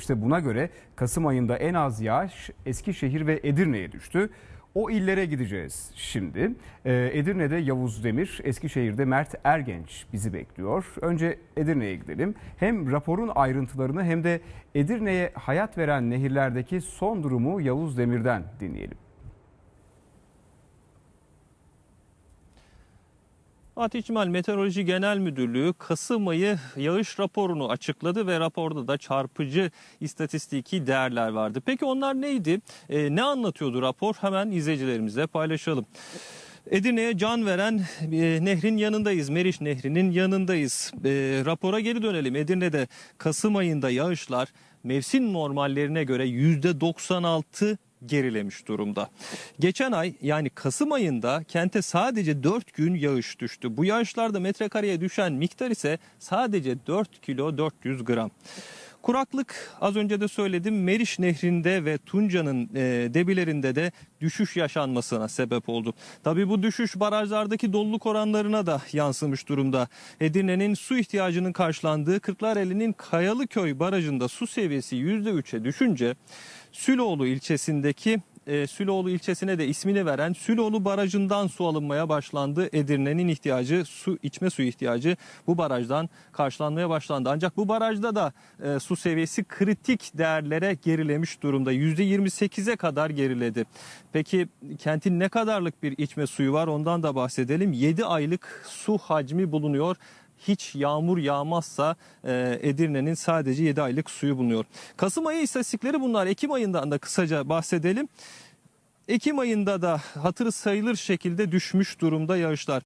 İşte buna göre Kasım ayında en az yağış Eskişehir ve Edirne'ye düştü. O illere gideceğiz şimdi. Ee, Edirne'de Yavuz Demir, Eskişehir'de Mert Ergenç bizi bekliyor. Önce Edirne'ye gidelim. Hem raporun ayrıntılarını hem de Edirne'ye hayat veren nehirlerdeki son durumu Yavuz Demir'den dinleyelim. İçmal Meteoroloji Genel Müdürlüğü Kasım ayı yağış raporunu açıkladı ve raporda da çarpıcı istatistiki değerler vardı. Peki onlar neydi? Ee, ne anlatıyordu rapor? Hemen izleyicilerimizle paylaşalım. Edirne'ye can veren e, nehrin yanındayız. Meriç Nehri'nin yanındayız. E, rapora geri dönelim. Edirne'de Kasım ayında yağışlar mevsim normallerine göre %96 gerilemiş durumda. Geçen ay yani Kasım ayında kente sadece 4 gün yağış düştü. Bu yağışlarda metrekareye düşen miktar ise sadece 4 kilo 400 gram. Kuraklık az önce de söyledim Meriç Nehri'nde ve Tunca'nın e, debilerinde de düşüş yaşanmasına sebep oldu. Tabii bu düşüş barajlardaki doluluk oranlarına da yansımış durumda. Edirne'nin su ihtiyacının karşılandığı Kırklareli'nin Kayalıköy barajında su seviyesi %3'e düşünce Süloğlu ilçesindeki e, Süloğlu ilçesine de ismini veren Süloğlu Barajı'ndan su alınmaya başlandı. Edirne'nin ihtiyacı, su içme suyu ihtiyacı bu barajdan karşılanmaya başlandı. Ancak bu barajda da e, su seviyesi kritik değerlere gerilemiş durumda. %28'e kadar geriledi. Peki kentin ne kadarlık bir içme suyu var ondan da bahsedelim. 7 aylık su hacmi bulunuyor hiç yağmur yağmazsa e, Edirne'nin sadece 7 aylık suyu bulunuyor. Kasım ayı istatistikleri bunlar. Ekim ayından da kısaca bahsedelim. Ekim ayında da hatırı sayılır şekilde düşmüş durumda yağışlar.